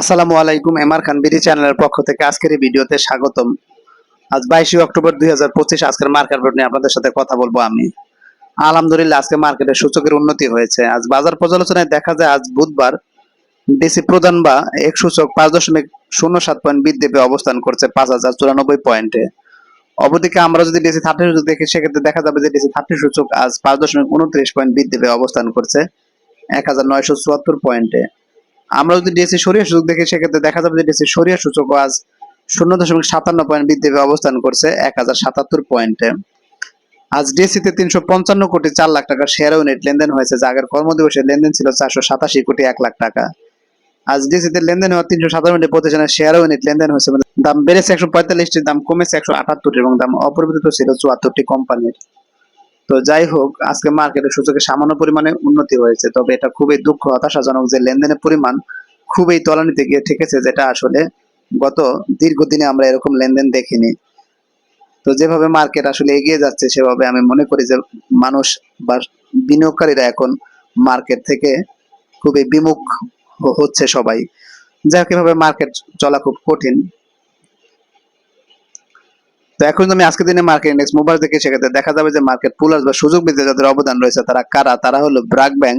আসসালামু আলাইকুম, এমআর খান বিডি চ্যানেলের পক্ষ থেকে আজকের এই ভিডিওতে স্বাগতম। আজ বাইশে অক্টোবর দুই হাজার পঁচিশ, আজকের মার্কেট নিয়ে আপনাদের সাথে কথা বলব আমি। আলহামদুলিল্লাহ, আজকে মার্কেটের সূচকের উন্নতি হয়েছে। আজ বাজার পর্যালোচনায় দেখা যায়, আজ বুধবার ডিসি প্রধান বা এক সূচক পাঁচ দশমিক শূন্য সাত পয়েন্ট বৃদ্ধি পেয়ে অবস্থান করছে পাঁচ হাজার চুরানব্বই পয়েন্টে। অপরদিকে আমরা যদি ডিসি থার্টি সূচক দেখি, সেক্ষেত্রে দেখা যাবে যে ডিসি থার্টি সূচক আজ পাঁচ দশমিক উনত্রিশ পয়েন্ট বৃদ্ধি পেয়ে অবস্থান করছে এক হাজার নয়শো চুয়াত্তর পয়েন্টে। আমরা যদি ডিএসসি সরিয়া সূচক দেখি, সেক্ষেত্রে দেখা যাবে যে ডিএসসি সরিয়া সূচক আজ শূন্য দশমিক সাতান্ন পয়েন্ট বৃদ্ধি পেয়ে অবস্থান করছে, এক হাজার সাতাত্তর পয়েন্টে। আজ ডিএসসি তে তিনশো পঞ্চান্ন কোটি চার লাখ টাকা শেয়ার ইউনিট লেনদেন হয়েছে, যা আগের কর্মদিবসের লেনদেন ছিল চারশো সাতাশি কোটি এক লাখ টাকা। আজ ডিএসসি তে লেনদেন হওয়া তিনশো সাতান্নটি প্রতিষ্ঠানের শেয়ার ইউনিট লেনদেন হয়েছে দাম বেড়েছে একশো পঁয়তাল্লিশটি দাম কমেছে একশো আটাত্তরটি এবং দাম অপরিবর্তিত ছিল চুয়াত্তরটি কোম্পানির। তো যাই হোক, আজকে মার্কেটের সূচকে সামান্য পরিমাণে উন্নতি হয়েছে। তবে এটা খুবই দুঃখ, হতাশাজনক যে লেনদেনের পরিমাণ খুবই তলানিতে গিয়ে ঠেকেছে, যেটা আসলে গত দীর্ঘদিনে আমরা এরকম লেনদেন দেখিনি। তো যেভাবে মার্কেট আসলে এগিয়ে যাচ্ছে, সেভাবে আমি মনে করি যে মানুষ বা বিনিয়োগকারীরা এখন মার্কেট থেকে খুবই বিমুখ হচ্ছে সবাই। যাই হোক এভাবে মার্কেট চলা খুব কঠিন। তো এখন আমি আজকের দিনে মার্কেট ইন্ডেক্স মোবাইল থেকে সেক্ষেত্রে দেখা যাবে যে মার্কেট পুলার্স বা সুযোগ বৃদ্ধি যাদের অবদান রয়েছে, তারা কারা? তারা হলো ব্রাক ব্যাংক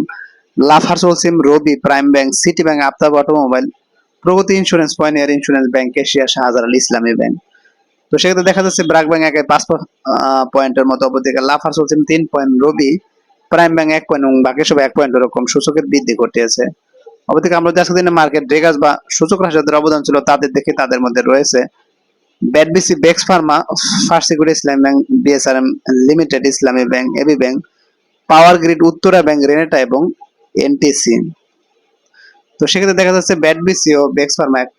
লাফার্সোল সিম Robi prime bank city bank Aftab automobile Pragati insurance point insurance bank Asia Shahjalal Islami bank তো সেক্ষেত্রে দেখা যাচ্ছে ব্রাক ব্যাংক একে পাঁচ পয়েন্টের মতো অপরদিকে লাফার্সোল সিম তিন পয়েন্ট রবি প্রাইম ব্যাংক এক পয়েন্ট, এবং বাকি সব এক পয়েন্ট এরকম সূচকের বৃদ্ধি ঘটিয়েছে। অপরদিকে আমরা যদি আজকের দিনে মার্কেট ড্রেগাস বা সূচক যাদের অবদান ছিল, তাদের দেখে তাদের মধ্যে রয়েছে। ব্যাডবিসি বেক্স pharma first security Islami bank, BSRM limited, Islami bank, AB bank, power grid, Uttara bank, Renata এবং এনটিসি। তো সেক্ষেত্রে দেখা যাচ্ছে ব্যাডবিসি ও বেক্স ফার্মা এক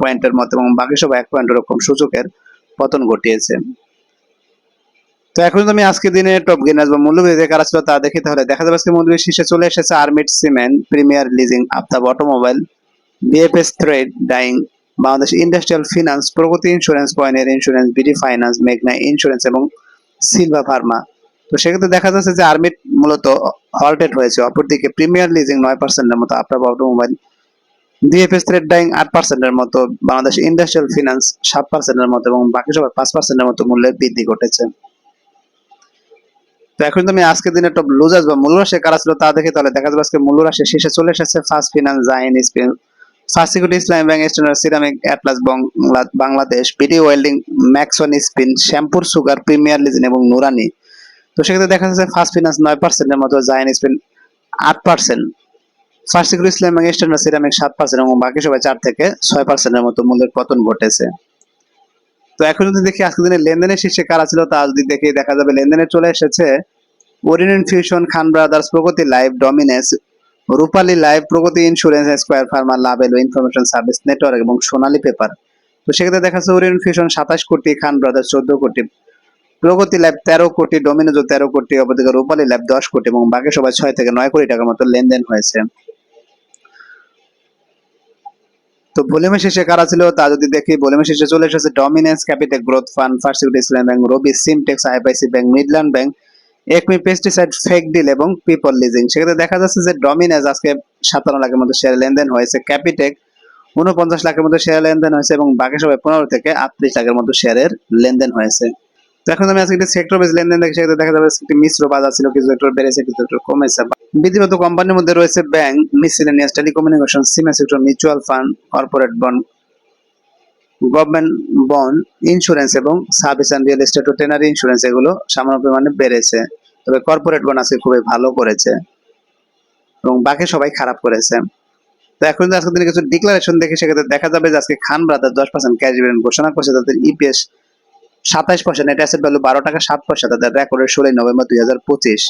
পয়েন্টের মতো এবং বাকি সব এক পয়েন্ট এরকম সূচকের পতন ঘটিয়েছে। তো এখন আমি আজকে দিনে টপ গেনার্স বা মূল্যবৃদ্ধি কারা ছিল তা দেখি, তাহলে দেখা যাবে আজকে মূল্যবৃদ্ধি শীর্ষে চলে এসেছে Aramit cement premier leasing Aftab automobile BFS thread dyeing Bangladesh industrial finance Pragati insurance পয়েন্টের ইন্স্যুরেন্স বিডি ফাইন্যান্স মেঘনা ইন্স্যুরেন্স এবং সিলভা ফার্মা তো সেক্ষেত্রে দেখা যাচ্ছে যে আর্মিট মূলত হল্টেড হয়েছে। অপরদিকে প্রিমিয়ার লিজিং নয় পার্সেন্টের মতো আপনার অটোমোবাইল ডিএফএস থ্রেড ডাইং আট পার্সেন্টের মতো, বাংলাদেশ ইন্ডাস্ট্রিয়াল ফিনান্স সাত পার্সেন্টের মতো এবং বাকি সবাই পাঁচ পার্সেন্টের মতো মূল্যের বৃদ্ধি ঘটেছে। তো এখন তুমি আজকের দিনে টপ লুজার্স বা মূল্যরাশি কারা ছিল তা দেখে তাহলে দেখা যাবে আজকে মূল্যরাশি শেষে চলে এসেছে first finance Zaheen spin first security Islami bank standard ceramic atlas Bangladesh PD welding Maxon spin শ্যাম্পুর সুগার প্রিমিয়ার লিজিন এবং নুরানি তো সেক্ষেত্রে দেখা যাচ্ছে ফার্স্ট ফিনান্স নয় পার্সেন্টের মতো জাইন স্পিন আট percent first security Islami bank standard ceramic সাত পার্সেন্ট এবং বাকি সবাই চার থেকে ছয় পার্সেন্টের মতো মূল্যের পতন ঘটেছে। তো এখন যদি দেখি আজকের দিনে লেনদেনের শীর্ষে কারা ছিল, তা যদি দেখি, দেখা যাবে লেনদেনে চলে এসেছে orient fusion Khan brothers Pragati life dominance Rupali life Pragati insurance square pharma level information service network এবং সোনালী পেপার। তো সেক্ষেত্রে দেখা যাচ্ছে ওরিয়েন্ট ফিউশন সাতাশ কোটি, খান ব্রাদার্স চোদ্দ কোটি, প্রগতি ল্যাব তেরো কোটি, ডোমিনোজো তেরো কোটি, অপরদিকে রূপালী ল্যাব দশ কোটি এবং বাকি সবাই ছয় থেকে নয় কোটি টাকার মতো লেনদেন হয়েছে। তো ভলিউমের শেষে কারা ছিল তা যদি দেখি, ভলিউমের শেষে চলে এসেছে dominance capital growth fund first security Islam bank, Robi Simtex IPIC bank, midland bank acme pesticide fake deal এবং পিপল লিজিং সেক্ষেত্রে দেখা যাচ্ছে যে ডমিনেন্স আজকে সাতান্ন লাখের মতো শেয়ার লেনদেন হয়েছে ক্যাপিটেক উনপঞ্চাশ লাখের মতো শেয়ার লেনদেন হয়েছে এবং বাকি সবাই পনেরো থেকে আটত্রিশ লাখের মতো শেয়ারের লেনদেন হয়েছে। তো এখন আমি আজকে সেক্টর বেস লেনদেন দেখি, সেক্ষেত্রে দেখা যাবে একটি মিশ্র বাজার ছিল কিছু সেক্টর বেড়েছে, কিছু সেক্টর কমেছে। বিধিগত কোম্পানির মধ্যে রয়েছে bank miscellaneous telecommunication cement sector mutual fund corporate bond government bond insurance এবং সার্ভিস অ্যান্ড রিয়েল এস্টেট ও টেনারি ইন্স্যুরেন্স এগুলো সামান্য পরিমাণে বেড়েছে। তবে কর্পোরেট বন্ড আজকে খুবই ভালো করেছে এবং বাকি সবাই খারাপ করেছে। তো এখন আজকের দিনে কিছু ডিক্লারেশন দেখে, সেক্ষেত্রে দেখা যাবে যে আজকে খান ব্রাদার দশ পার্সেন্ট ক্যাশ ডিভিডেন্ড ঘোষণা করছে তাদের ইপিএস সাতাইশ পয়সা নেট অ্যাসেট ভ্যালু বারো টাকা, সাত পয়সা তাদের রেকর্ডের ষোলোই নভেম্বর দুই হাজার পঁচিশ।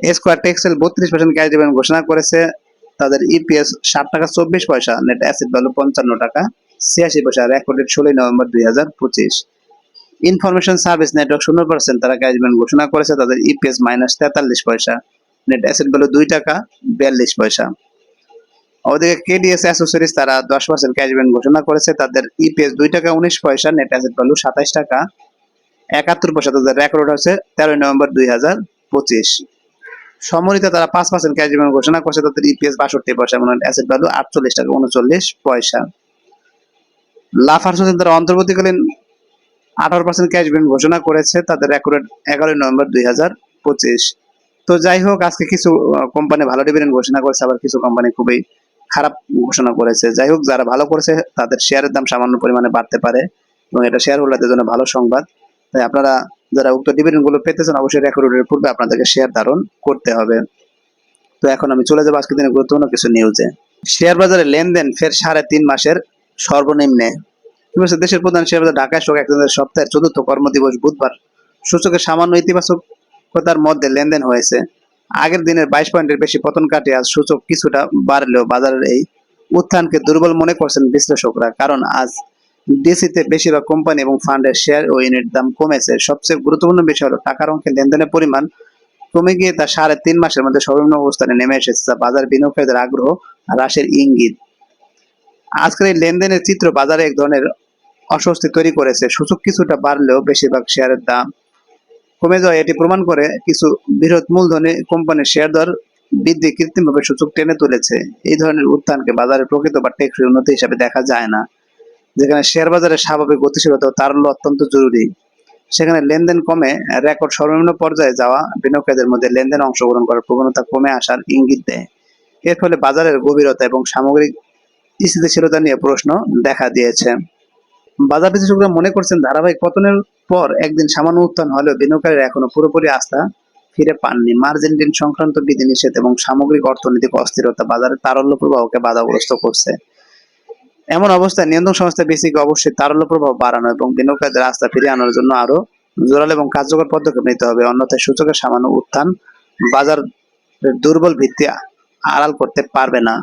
স্কোয়ার টেক্সেল বত্রিশ পার্সেন্ট ক্যাশ ডিভিডেন্ড ঘোষণা করেছে, তাদের ইপিএস ষাট টাকা, চব্বিশ পয়সা নেট অ্যাসেট ভ্যালু পঞ্চান্ন টাকা। ছিয়াশি পয়সা রেকর্ডেড ষোলোই নভেম্বর দুই হাজার পঁচিশ। ইনফরমেশন সার্ভিস নেটওয়ার্ক শূন্য পার্সেন্ট, তারা ক্যাশ ডিভিডেন্ড ঘোষণা করেছে, তাদের ইপিএস মাইনাস তেতাল্লিশ পয়সা। নেট অ্যাসেট ভ্যালু দুই টাকা, বিয়াল্লিশ পয়সা। ওদিকে কেডিএস অ্যাসোসিয়ারিজ তারা দশ পার্সেন্ট ক্যাশ ডিভিডেন্ড ঘোষণা করেছে, তাদের ইপিএস দুই টাকা, উনিশ পয়সা নেট অ্যাসেট ভ্যালু সাতাইশ টাকা। একাত্তর পয়সা, তাদের রেকর্ড হচ্ছে তেরোই নভেম্বর দুই হাজার পঁচিশ। সম্মানিত তারা পাঁচ পার্সেন্ট ক্যাশ ডিভিডেন্ড ঘোষণা করেছে, তাদের ইপিএস বাষট্টি পয়সা এবং অ্যাসেট ভ্যালু আটচল্লিশ টাকা, উনচল্লিশ পয়সা। লাফার্স হোসেন তারা অন্তর্বর্তীকালীন আঠারো পার্সেন্ট ক্যাশ ডিভিডেন্ড ঘোষণা করেছে, তাদের রেকর্ড এগারোই নভেম্বর দুই হাজার পঁচিশ। তো যাই হোক, আজকে কিছু কোম্পানি ভালো ডিভিডেন্ড ঘোষণা করেছে, আবার কিছু কোম্পানি খুবই খারাপ ঘোষণা করেছে। যাই হোক, যারা ভালো করেছে, তাদের শেয়ারের দাম সামান্য পরিমাণে বাড়তে পারে এবং এটা শেয়ার হোল্ডারদের জন্য ভালো সংবাদ। তাই আপনারা যারা উক্ত ডিভিডেন্ডগুলো পেতেছেন, অবশ্যই রেকর্ডের পূর্বে আপনাদেরকে শেয়ার ধারণ করতে হবে। তো এখন আমি চলে যাব আজকের দিনে গুরুত্বপূর্ণ কিছু নিউজে শেয়ার বাজারে লেনদেন ফের সাড়ে তিন মাসের সর্বনিম্নে। দেশের প্রধান শেয়ার বাজার ঢাকা স্টক এক্সচেঞ্জের সপ্তাহের চতুর্থ কর্মদিবস বুধবার। সূচকের সামান্য ইতিবাচকতার মধ্যে লেনদেন হয়েছে। আগের দিনের বাইশ পয়েন্টের বেশি পতন কাটিয়ে আজ সূচক কিছুটা বাড়লেও বাজারের এই উত্থানকে দুর্বল মনে করছেন বিশ্লেষকরা, কারণ আজ ডিসিতে বেশিরভাগ কোম্পানি এবং ফান্ডের শেয়ার ও ইউনিট দাম কমেছে। সবচেয়ে গুরুত্বপূর্ণ বিষয় হলো টাকার অঙ্কে লেনদেনের পরিমাণ কমে গিয়ে তা সাড়ে তিন মাসের মধ্যে সর্বনিম্ন অবস্থানে নেমে এসেছে বাজার বিনিয়োগকারীদের আগ্রহ হ্রাসের ইঙ্গিত। আজকের এই লেনদেনের চিত্র বাজারে এক ধরনের অস্বস্তি তৈরি করেছে। সূচক কিছুটা বাড়লেও বেশিরভাগ শেয়ারের দাম কমে যাওয়া এটি প্রমাণ করে কিছু বৃহৎ মূলধনী কোম্পানির শেয়ার দর বৃদ্ধি কৃত্রিমভাবে সূচক টেনে তুলেছে। এই ধরনের উত্থানকে বাজারের প্রকৃত বা টেকসই উন্নতি হিসাবে দেখা যায় না, যেখানে শেয়ার বাজারের স্বাভাবিক গতিশীলতা ও তারল্য অত্যন্ত জরুরি। সেখানে লেনদেন কমে, রেকর্ড সর্বনিম্ন পর্যায়ে যাওয়া, বিনিয়োগকারীদের মধ্যে লেনদেন অংশগ্রহণ করার প্রবণতা কমে আসার ইঙ্গিত দেয়। এর ফলে বাজারের গভীরতা এবং সামগ্রিক স্থিতিশীলতা নিয়ে প্রশ্ন দেখা দিয়েছে। বাজার বিশ্লেষকরা মনে করছেন ধারাবাহিক পতনের পর একদিন সামান্য উত্থান হলেও বিনিয়োগকারীরা এখনও পুরোপুরি আস্থা ফিরে পাননি। মার্জিন ঋণ সংক্রান্ত বিধিনিষেধ এবং সামগ্রিক অর্থনৈতিক অস্থিরতা বাজারের তারল্য প্রবাহকে বাধাগ্রস্ত করছে। এমন অবস্থায় নিয়ন্ত্রণ সংস্থা বিসিকে অবশ্যই তারল্য প্রভাব বাড়ানো এবং বিনিয়োগকারীদের আস্থা ফিরিয়ে আনার জন্য আরও জোরালো এবং কার্যকর পদক্ষেপ নিতে হবে। অন্যথায় সূচকের সামান্য উত্থান বাজার দুর্বল ভিত্তি আড়াল করতে পারবে না।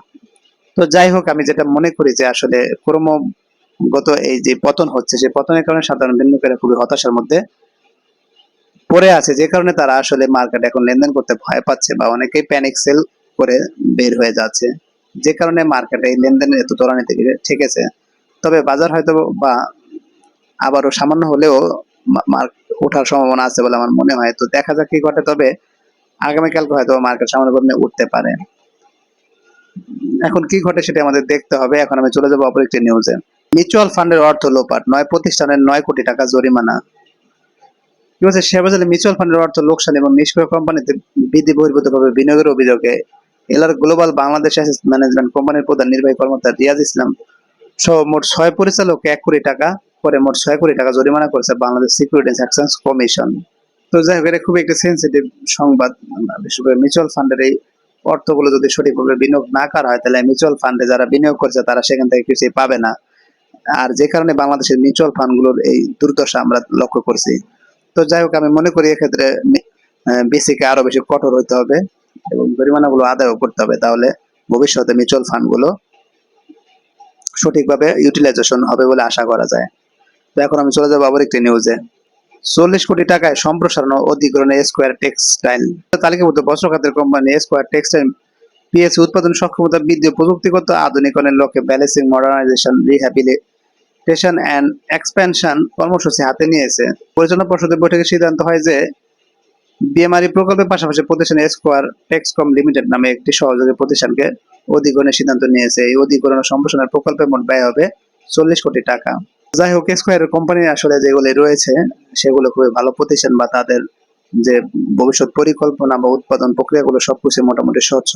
তো যাই হোক, আমি যেটা মনে করি যে আসলে ক্রমগত এই যে পতন হচ্ছে, সেই পতনের কারণে সাধারণ বিনিয়োগকারীরা খুবই হতাশার মধ্যে পড়ে আছে। যে কারণে তারা আসলে মার্কেট এখন লেনদেন করতে ভয় পাচ্ছে বা অনেকেই প্যানিক সেল করে বের হয়ে যাচ্ছে। যে কারণে মার্কেটে এই লেনদেনের এত ত্বরান্বিত ঠেকেছে। তবে বাজার হয়তো বা আবারও সামান্য হলেও ওঠার সম্ভাবনা আছে বলে আমার মনে হয়। তো দেখা যাক কি ঘটে, তবে আগামীকালকে হয়তো মার্কেট সামান্য উঠতে পারে। এখন কি ঘটে সেটা আমাদের দেখতে হবে। এখন আমি চলে যাব অপর একটি নিউজে মিউচুয়াল ফান্ডের অর্থ লোপাট। নয় প্রতিষ্ঠানের নয় কোটি টাকা জরিমানা। কি বলছে শেয়ার বাজারে মিউচুয়াল ফান্ডের অর্থ লোকসান এবং নিষ্ক্রিয় কোম্পানিতে বিধি বহির্ভূতভাবে বিনিয়োগের অভিযোগে LR global Bangladesh asset management কোম্পানির প্রধান নির্বাহী কর্মকর্তা রিয়াজ ইসলাম সহ মোট ছয় পরিচালক এক কোটি টাকা করে মোট ছয় কোটি টাকা জরিমানা করেছে বাংলাদেশ সিকিউরিটিজ এক্সচেঞ্জ কমিশন তো যাই হোক, এটা খুবই একটা সেন্সিটিভ সংবাদ। বিশেষ করে মিউচুয়াল ফান্ডের এই অর্থগুলো যদি সঠিকভাবে বিনিয়োগ না করা হয়, তাহলে মিউচুয়াল ফান্ডে যারা বিনিয়োগ করছে, তারা সেখান থেকে কিছুই পাবে না। আর যে কারণে বাংলাদেশের মিউচুয়াল ফান্ডগুলোর এই দুর্দশা আমরা লক্ষ্য করছি। তো যাই হোক, আমি মনে করি এক্ষেত্রে বেসিকে আরও বেশি কঠোর হতে হবে এবং জরিমানাগুলো আদায়ও করতে হবে। তাহলে ভবিষ্যতে মিউচুয়াল ফান্ডগুলো সঠিকভাবে ইউটিলাইজেশন হবে বলে আশা করা যায়। তো এখন আমি চলে যাব আবার একটি নিউজে চল্লিশ কোটি টাকায় সম্প্রসারণ ও স্কোয়ার টেক্সটাইল। তালিকাভুক্ত বস্ত্র খাতের কোম্পানি স্কোয়ার টেক্সটাইল পিএসসি উৎপাদন সক্ষমতা বৃদ্ধি প্রযুক্তিগত আধুনিকরণের লক্ষ্যে balancing, modernisation, rehabilitation and expansion কর্মসূচি হাতে নিয়েছে। পরিচালনা পর্ষদের বৈঠকে সিদ্ধান্ত হয় যে বিএমআরই প্রকল্পের পাশাপাশি প্রতিষ্ঠান স্কোয়ার টেক্সকম লিমিটেড নামে একটি সহযোগী প্রতিষ্ঠানকে অধিগ্রহণের সিদ্ধান্ত নিয়েছে। এই অধিগ্রহণ সম্প্রসারণের প্রকল্পের মোট ব্যয় হবে চল্লিশ কোটি টাকা। যাই হোক স্কোয়ারের কোম্পানি আসলে যেগুলি রয়েছে, সেগুলো খুবই ভালো প্রতিষ্ঠান বা তাদের যে ভবিষ্যৎ পরিকল্পনা বা উৎপাদন প্রক্রিয়াগুলো সবকিছু মোটামুটি স্বচ্ছ।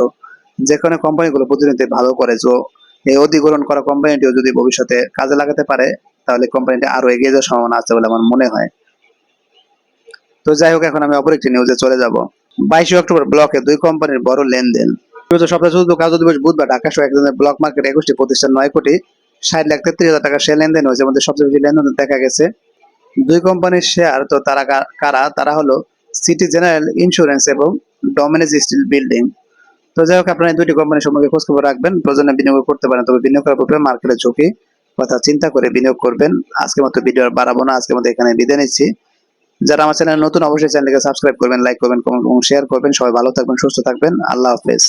যেখানে কোম্পানিগুলো প্রতিনিধি ভালো করে যে এই অধিগ্রহণ করা কোম্পানিটিও যদি ভবিষ্যতে কাজে লাগাতে পারে, তাহলে কোম্পানিটি আরও এগিয়ে যাওয়ার সম্ভাবনা আছে বলে আমার মনে হয়। তো যাই হোক, এখন আমি অপর একটি নিউজে চলে যাব। বাইশে অক্টোবর ব্লকে দুই কোম্পানির বড় লেনদেন। সপ্তাহে চতুর্থ কাজ দিবস বুধবার ঢাকা সহ একজনের ব্লক মার্কেট একুশটি প্রতিষ্ঠান নয় কোটি ষাট লাখ তেত্রিশ হাজার টাকা সে লেনদেন হয়েছে মধ্যে সবচেয়ে বেশি লেনদেন দেখা গেছে। দুই কোম্পানির শেয়ার তো তারা কারা? তারা হলো সিটি জেনারেল ইন্স্যুরেন্স এবং ডমিনেজ স্টিল বিল্ডিং তো যাই হোক, আপনারা দুটি কোম্পানির সম্পর্কে খোঁজ খবর রাখবেন, প্রয়োজনে বিনিয়োগ করতে পারেন, তবে বিনিয়োগ করার পূর্বে মার্কেটের ঝুঁকি কথা চিন্তা করে বিনিয়োগ করবেন। আজকের মতো ভিডিও আর বাড়াবো না, আজকের মতো এখানে বিদায় নিচ্ছি। যারা আমার চ্যানেল নতুন, অবশ্যই চ্যানেলকে সাবস্ক্রাইব করবেন লাইক করবেন কমেন্ট এবং শেয়ার করবেন। সবাই ভালো থাকবেন, সুস্থ থাকবেন। আল্লাহ হাফেজ।